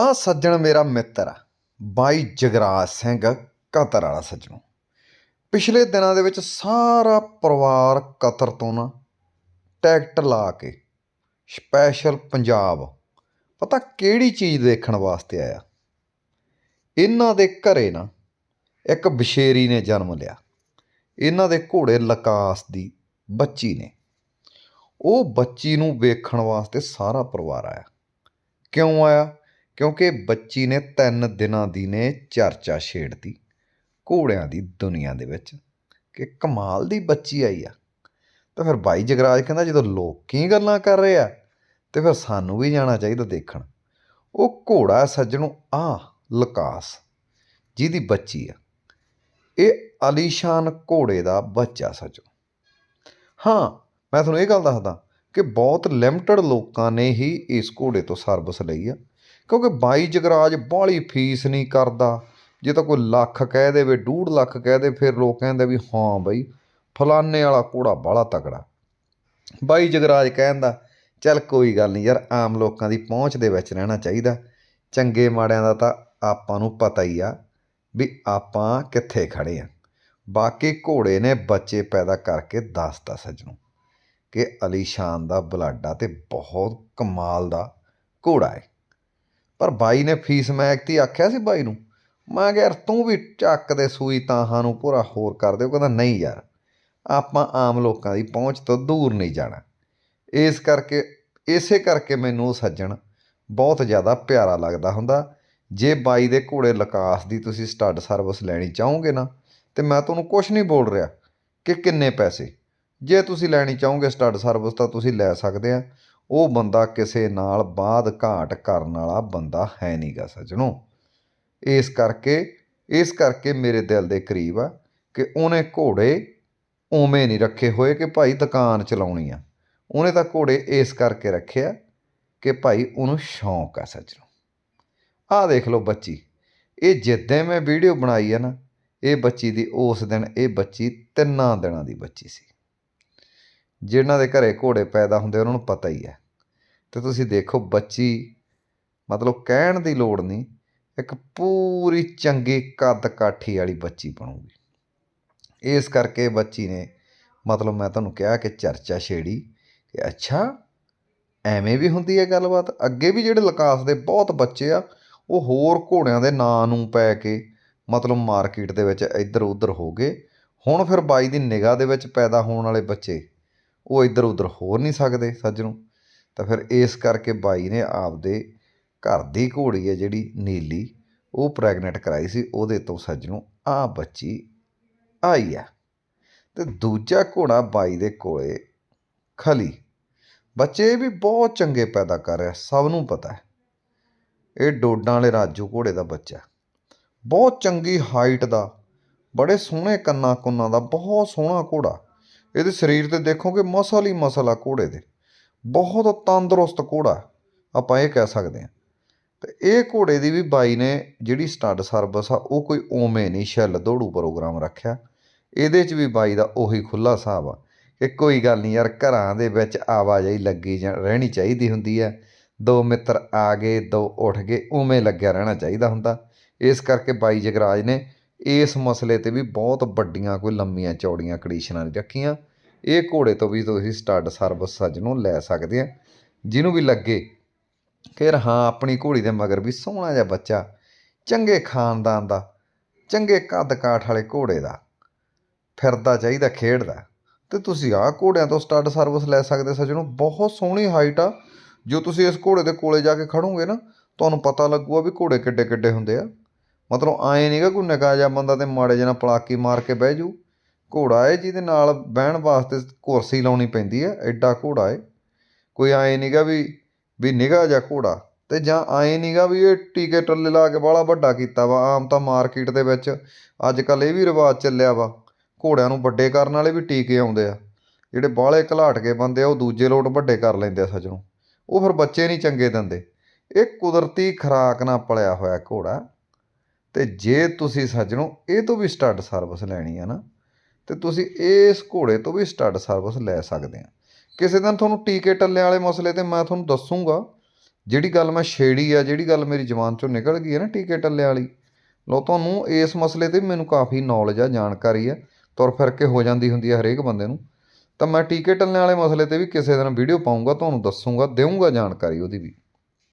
ਆ ਸੱਜਣ ਮੇਰਾ ਮਿੱਤਰ ਆ, ਬਾਈ ਜਗਰਾਜ ਸਿੰਘ, ਕਤਰ ਵਾਲਾ ਸੱਜਣੋ। ਪਿਛਲੇ ਦਿਨਾਂ ਦੇ ਵਿੱਚ ਸਾਰਾ ਪਰਿਵਾਰ ਕਤਰ ਤੋਂ ਨਾ ਟਿਕਟ ਲਾ ਕੇ ਸਪੈਸ਼ਲ ਪੰਜਾਬ, ਪਤਾ ਕਿਹੜੀ ਚੀਜ਼ ਦੇਖਣ ਵਾਸਤੇ ਆਇਆ? ਇਹਨਾਂ ਦੇ ਘਰੇ ਨਾ ਇੱਕ ਬਸ਼ੇਰੀ ਨੇ ਜਨਮ ਲਿਆ। ਇਹਨਾਂ ਦੇ ਘੋੜੇ ਲਕਾਸ ਦੀ ਬੱਚੀ ਨੇ। ਉਹ ਬੱਚੀ ਨੂੰ ਵੇਖਣ ਵਾਸਤੇ ਸਾਰਾ ਪਰਿਵਾਰ ਆਇਆ। ਕਿਉਂ ਆਇਆ? ਕਿਉਂਕਿ ਬੱਚੀ ਨੇ ਤਿੰਨ ਦਿਨਾਂ ਦੀ ਨੇ ਚਰਚਾ ਛੇੜਤੀ ਘੋੜਿਆਂ ਦੀ ਦੁਨੀਆ ਦੇ ਵਿੱਚ ਕਿ ਕਮਾਲ ਦੀ ਬੱਚੀ ਆਈ ਆ। ਤਾਂ ਫਿਰ ਬਾਈ ਜਗਰਾਜ ਕਹਿੰਦਾ ਜਦੋਂ ਲੋਕੀ ਗੱਲਾਂ ਕਰ ਰਹੇ ਆ, ਤੇ ਫਿਰ ਸਾਨੂੰ ਵੀ ਜਾਣਾ ਚਾਹੀਦਾ ਦੇਖਣ। ਉਹ ਘੋੜਾ ਸੱਜਣੋਂ ਆ ਲਕਾਸ ਜਿਹਦੀ ਬੱਚੀ ਆ। ਇਹ ਅਲੀਸ਼ਾਨ ਘੋੜੇ ਦਾ ਬੱਚਾ ਸੱਜਣੋ। ਹਾਂ, ਮੈਂ ਤੁਹਾਨੂੰ ਇਹ ਗੱਲ ਦੱਸਦਾ ਕਿ ਬਹੁਤ ਲਿਮਟਿਡ ਲੋਕਾਂ ਨੇ ਹੀ ਇਸ ਘੋੜੇ ਤੋਂ ਸਰਵਿਸ ਲਈ ਆ। ਕਿਉਂਕਿ ਬਾਈ ਜਗਰਾਜ ਬਾਹਲੀ ਫੀਸ ਨਹੀਂ ਕਰਦਾ। ਜੇ ਤਾਂ ਕੋਈ ਲੱਖ ਕਹਿ ਦੇਵੇ, ਡੂਢ ਲੱਖ ਕਹਿ ਦੇ, ਫਿਰ ਲੋਕ ਕਹਿੰਦੇ ਵੀ ਹਾਂ ਬਈ ਫਲਾਨੇ ਵਾਲਾ ਘੋੜਾ ਬਾਹਲਾ ਤਕੜਾ। ਬਾਈ ਜਗਰਾਜ ਕਹਿੰਦਾ, ਚੱਲ ਕੋਈ ਗੱਲ ਨਹੀਂ ਯਾਰ, ਆਮ ਲੋਕਾਂ ਦੀ ਪਹੁੰਚ ਦੇ ਵਿੱਚ ਰਹਿਣਾ ਚਾਹੀਦਾ। ਚੰਗੇ ਮਾੜਿਆਂ ਦਾ ਤਾਂ ਆਪਾਂ ਨੂੰ ਪਤਾ ਹੀ ਆ ਵੀ ਆਪਾਂ ਕਿੱਥੇ ਖੜੇ ਆ। ਬਾਕੀ ਘੋੜੇ ਨੇ ਬੱਚੇ ਪੈਦਾ ਕਰਕੇ ਦੱਸਤਾ ਸੱਜਣੋ ਕਿ ਅਲੀਸ਼ਾਨ ਦਾ ਬਲਾਡਾ ਤੇ ਬਹੁਤ ਕਮਾਲ ਦਾ ਘੋੜਾ ਹੈ। ਪਰ ਬਾਈ ਨੇ ਫੀਸ ਮੈਗਤੀ ਆਖਿਆ ਸੀ ਬਾਈ ਨੂੰ। ਮੈਂ ਕਿਹਾ ਯਾਰ ਤੂੰ ਵੀ ਚੱਕ ਦੇ ਸੂਈ ਤਾਹਾਂ ਨੂੰ ਪੂਰਾ ਹੋਰ ਕਰ ਦਿਓ। ਕਹਿੰਦਾ, ਨਹੀਂ ਯਾਰ, ਆਪਾਂ ਆਮ ਲੋਕਾਂ ਦੀ ਪਹੁੰਚ ਤੋਂ ਦੂਰ ਨਹੀਂ ਜਾਣਾ। ਇਸ ਕਰਕੇ, ਇਸੇ ਕਰਕੇ ਮੈਨੂੰ ਉਹ ਸੱਜਣ ਬਹੁਤ ਜ਼ਿਆਦਾ ਪਿਆਰਾ ਲੱਗਦਾ ਹੁੰਦਾ। ਜੇ ਬਾਈ ਦੇ ਘੋੜੇ ਲਕਾਸ ਦੀ ਤੁਸੀਂ ਸਟੱਡ ਸਰਵਿਸ ਲੈਣੀ ਚਾਹੋਗੇ ਨਾ, ਤੇ ਮੈਂ ਤੁਹਾਨੂੰ ਕੁਝ ਨਹੀਂ ਬੋਲ ਰਿਹਾ ਕਿ ਕਿੰਨੇ ਪੈਸੇ। ਜੇ ਤੁਸੀਂ ਲੈਣੀ ਚਾਹੋਗੇ ਸਟੱਡ ਸਰਵਿਸ ਤਾਂ ਤੁਸੀਂ ਲੈ ਸਕਦੇ ਆ। ਉਹ ਬੰਦਾ ਕਿਸੇ ਨਾਲ ਬਾਦ ਘਾਟ ਕਰਨ ਵਾਲਾ ਬੰਦਾ ਹੈ ਨਹੀਂਗਾ ਸੱਜਣੋ। ਇਸ ਕਰਕੇ ਇਸ ਕਰਕੇ ਮੇਰੇ ਦਿਲ ਦੇ ਕਰੀਬ ਆ ਕਿ ਉਹਨੇ ਘੋੜੇ ਉਵੇਂ ਨਹੀਂ ਰੱਖੇ ਹੋਏ ਕਿ ਭਾਈ ਦੁਕਾਨ ਚਲਾਉਣੀ ਆ। ਉਹਨੇ ਤਾਂ ਘੋੜੇ ਇਸ ਕਰਕੇ ਰੱਖਿਆ ਕਿ ਭਾਈ ਉਹਨੂੰ ਸ਼ੌਂਕ ਆ ਸੱਜਣੋ। ਆਹ ਦੇਖ ਲਓ ਬੱਚੀ, ਇਹ ਜਿੱਦਾਂ ਮੈਂ ਵੀਡੀਓ ਬਣਾਈ ਆ ਨਾ, ਇਹ ਬੱਚੀ ਦੀ ਉਸ ਦਿਨ, ਇਹ ਬੱਚੀ ਤਿੰਨਾਂ ਦਿਨਾਂ ਦੀ ਬੱਚੀ ਸੀ। ਜਿਨ੍ਹਾਂ ਦੇ ਘਰੇ ਘੋੜੇ ਪੈਦਾ ਹੁੰਦੇ ਉਹਨਾਂ ਨੂੰ ਪਤਾ ਹੀ ਹੈ ਅਤੇ ਤੁਸੀਂ ਦੇਖੋ ਬੱਚੀ, ਮਤਲਬ ਕਹਿਣ ਦੀ ਲੋੜ ਨਹੀਂ, ਇੱਕ ਪੂਰੀ ਚੰਗੀ ਕੱਦ ਕਾਠੀ ਵਾਲੀ ਬੱਚੀ ਬਣੂਗੀ। ਇਸ ਕਰਕੇ ਬੱਚੀ ਨੇ, ਮਤਲਬ ਮੈਂ ਤੁਹਾਨੂੰ ਕਿਹਾ ਕਿ ਚਰਚਾ ਛੇੜੀ ਕਿ ਅੱਛਾ, ਐਵੇਂ ਵੀ ਹੁੰਦੀ ਹੈ ਗੱਲਬਾਤ, ਅੱਗੇ ਵੀ ਜਿਹੜੇ ਲਕਾਸ ਦੇ ਬਹੁਤ ਬੱਚੇ ਆ, ਉਹ ਹੋਰ ਘੋੜਿਆਂ ਦੇ ਨਾਂ ਨੂੰ ਪੈ ਕੇ, ਮਤਲਬ ਮਾਰਕੀਟ ਦੇ ਵਿੱਚ ਇੱਧਰ ਉੱਧਰ ਹੋ ਗਏ, ਹੁਣ ਫਿਰ ਬਾਈ ਦੀ ਨਿਗਾਹ ਦੇ ਵਿੱਚ ਪੈਦਾ ਹੋਣ ਵਾਲੇ ਬੱਚੇ, ਉਹ ਇੱਧਰ ਉੱਧਰ ਹੋ ਨਹੀਂ ਸਕਦੇ ਸੱਜਣੋਂ। ਤਾਂ ਫਿਰ ਇਸ ਕਰਕੇ ਬਾਈ ਨੇ ਆਪਦੇ ਘਰ ਦੀ ਘੋੜੀ ਹੈ ਜਿਹੜੀ ਨੀਲੀ, ਉਹ ਪ੍ਰੈਗਨੈਂਟ ਕਰਾਈ ਸੀ, ਉਹਦੇ ਤੋਂ ਸੱਜਣੋਂ ਆ ਬੱਚੀ ਆਈ ਆ ਤੇ ਦੂਜਾ ਘੋੜਾ ਬਾਈ ਦੇ ਕੋਲੇ ਖਲੀ। ਬੱਚੇ ਵੀ ਬਹੁਤ ਚੰਗੇ ਪੈਦਾ ਕਰ ਰਿਹਾ, ਸਭ ਨੂੰ ਪਤਾ ਹੈ। ਇਹ ਡੋਡਾਂ ਵਾਲੇ ਰਾਜੂ ਘੋੜੇ ਦਾ ਬੱਚਾ ਬਹੁਤ ਚੰਗੀ ਹਾਈਟ ਦਾ, ਬੜੇ ਸੋਹਣੇ ਕੰਨਾਂ ਕੁੰਨਾਂ ਦਾ, ਬਹੁਤ ਸੋਹਣਾ ਘੋੜਾ। ਇਹਦੇ ਸਰੀਰ ਤੇ ਦੇਖੋਗੇ ਮਸਲ ਹੀ ਮਸਲ ਆ ਘੋੜੇ ਦੇ। ਬਹੁਤ ਤੰਦਰੁਸਤ ਘੋੜਾ ਆਪਾਂ ਇਹ ਕਹਿ ਸਕਦੇ ਹਾਂ। ਅਤੇ ਇਹ ਘੋੜੇ ਦੀ ਵੀ ਬਾਈ ਨੇ ਜਿਹੜੀ ਸਟੱਡ ਸਰਵਿਸ ਆ, ਉਹ ਕੋਈ ਓਵੇਂ ਨਹੀਂ ਛੱਲ ਦੌੜੂ ਪ੍ਰੋਗਰਾਮ ਰੱਖਿਆ। ਇਹਦੇ 'ਚ ਵੀ ਬਾਈ ਦਾ ਉਹੀ ਖੁੱਲਾ ਹਿਸਾਬ ਆ ਕਿ ਕੋਈ ਗੱਲ ਨਹੀਂ ਯਾਰ, ਘਰਾਂ ਦੇ ਵਿੱਚ ਆਵਾਜਾਈ ਲੱਗੀ ਜਾਂ ਰਹਿਣੀ ਚਾਹੀਦੀ ਹੁੰਦੀ ਹੈ। ਦੋ ਮਿੱਤਰ ਆ ਗਏ, ਦੋ ਉੱਠ ਗਏ, ਉਵੇਂ ਲੱਗਿਆ ਰਹਿਣਾ ਚਾਹੀਦਾ ਹੁੰਦਾ। ਇਸ ਕਰਕੇ ਬਾਈ ਜਗਰਾਜ ਨੇ ਇਸ ਮਸਲੇ ਤੇ ਵੀ ਬਹੁਤ ਵੱਡੀਆਂ ਕੋਈ ਲੰਮੀਆਂ ਚੌੜੀਆਂ ਕੰਡੀਸ਼ਨਾਂ ਨਹੀਂ ਰੱਖੀਆਂ। ਇਹ ਘੋੜੇ ਤੋਂ ਵੀ ਤੁਸੀਂ ਸਟੱਡ ਸਰਵਿਸ ਸੱਜ ਨੂੰ ਲੈ ਸਕਦੇ ਆ। ਜਿਹਨੂੰ ਵੀ ਲੱਗੇ ਕਿ ਹਾਂ, ਆਪਣੀ ਘੋੜੀ ਦੇ ਮਗਰ ਵੀ ਸੋਹਣਾ ਜਿਹਾ ਬੱਚਾ, ਚੰਗੇ ਖਾਨਦਾਨ ਦਾ, ਚੰਗੇ ਕੱਦ ਕਾਠ ਵਾਲੇ ਘੋੜੇ ਦਾ, ਫਿਰਦਾ ਚਾਹੀਦਾ, ਖੇਡਦਾ। ਤੇ ਤੁਸੀਂ ਆਹ ਘੋੜਿਆਂ ਤੋਂ ਸਟੱਡ ਸਰਵਿਸ ਲੈ ਸਕਦੇ ਸੱਜਣੋ, ਬਹੁਤ ਸੋਹਣੀ ਹਾਈਟ ਆ। ਜੋ ਤੁਸੀਂ ਇਸ ਘੋੜੇ ਦੇ ਕੋਲੇ ਜਾ ਕੇ ਖੜੋਗੇ ਨਾ, ਤੁਹਾਨੂੰ ਪਤਾ ਲੱਗੂਗਾ ਵੀ ਘੋੜੇ ਕਿੱਡੇ ਕਿੱਡੇ ਹੁੰਦੇ ਆ। ਮਤਲਬ ਆਏ ਨਹੀਂਗਾ ਕੋਈ ਨਿਕਾ ਜਿਹਾ ਬੰਦਾ ਤੇ ਮਾੜੇ ਜਿਹੇ ਪਲਾਕੀ ਮਾਰ ਕੇ ਬਹਿ ਜੂ। ਘੋੜਾ ਹੈ ਜਿਹਦੇ ਨਾਲ ਬਹਿਣ ਵਾਸਤੇ ਕੁਰਸੀ ਲਾਉਣੀ ਪੈਂਦੀ ਹੈ ਐਡਾ ਘੋੜਾ ਹੈ ਕੋਈ ਆਏ ਨਹੀਂਗਾ ਵੀ ਵੀ ਨਿਗਾਹ ਜਿਹਾ ਘੋੜਾ, ਤੇ ਜਾਂ ਆਏ ਨਹੀਂਗਾ ਵੀ ਇਹ ਟੀਕੇ ਟੱਲੇ ਲਾ ਕੇ ਬਾਹਲਾ ਵੱਡਾ ਕੀਤਾ ਵਾ, ਆਮ ਤਾਂ ਮਾਰਕੀਟ ਦੇ ਵਿੱਚ ਅੱਜ ਕੱਲ ਇਹ ਵੀ ਰਿਵਾਜ ਚੱਲਿਆ ਵਾ, ਘੋੜਿਆਂ ਨੂੰ ਵੱਡੇ ਕਰਨ ਵਾਲੇ ਵੀ ਟੀਕੇ ਆਉਂਦੇ ਆ। ਜਿਹੜੇ ਬਾਹਲੇ ਘਲਾਟ ਕੇ ਬੰਦੇ ਆ, ਉਹ ਦੂਜੇ ਲੋਟ ਵੱਡੇ ਕਰ ਲੈਂਦੇ ਆ ਸੱਜਣੋਂ। ਉਹ ਫਿਰ ਬੱਚੇ ਨਹੀਂ ਚੰਗੇ ਦਿੰਦੇ। ਇਹ ਕੁਦਰਤੀ ਖਰਾਕ ਨਾਲ ਪਲਿਆ ਹੋਇਆ ਘੋੜਾ, ਤੇ ਜੇ ਤੁਸੀਂ ਸੱਜਣੋ, ਇਹ ਤੋਂ ਵੀ ਸਟੱਡ ਸਰਵਿਸ ਲੈਣੀ ਆ ਨਾ ਤੇ ਤੁਸੀਂ ਇਸ ਘੋੜੇ ਤੋਂ ਵੀ ਸਟੱਡ ਸਰਵਿਸ ਲੈ ਸਕਦੇ ਆ। ਕਿਸੇ ਦਿਨ ਤੁਹਾਨੂੰ ਟੀਕੇ ਟੱਲੇ ਵਾਲੇ ਮਸਲੇ ਤੇ ਮੈਂ ਤੁਹਾਨੂੰ ਦੱਸੂਗਾ। ਜਿਹੜੀ ਗੱਲ ਮੈਂ ਛੇੜੀ ਆ, ਜਿਹੜੀ ਗੱਲ ਮੇਰੀ ਜ਼ੁਬਾਨ ਚੋਂ ਨਿਕਲ ਗਈ ਹੈ ਨਾ ਟੀਕੇ ਟੱਲੇ ਵਾਲੀ ਲੋ ਤੁਹਾਨੂੰ ਇਸ ਮਸਲੇ ਤੇ ਵੀ ਮੈਨੂੰ ਕਾਫੀ ਨੌਲੇਜ ਆ, ਜਾਣਕਾਰੀ ਆ, ਤੁਰ ਫਿਰ ਕੇ ਹੋ ਜਾਂਦੀ ਹੁੰਦੀ ਹੈ ਹਰੇਕ ਬੰਦੇ ਨੂੰ। ਤਾਂ ਮੈਂ ਟੀਕੇ ਟੱਲੇ ਵਾਲੇ ਮਸਲੇ ਤੇ ਵੀ ਕਿਸੇ ਦਿਨ ਵੀਡੀਓ ਪਾਉਂਗਾ ਤੁਹਾਨੂੰ ਦੱਸੂਗਾ ਦੇਵਾਂਗਾ ਜਾਣਕਾਰੀ ਉਹਦੀ ਵੀ।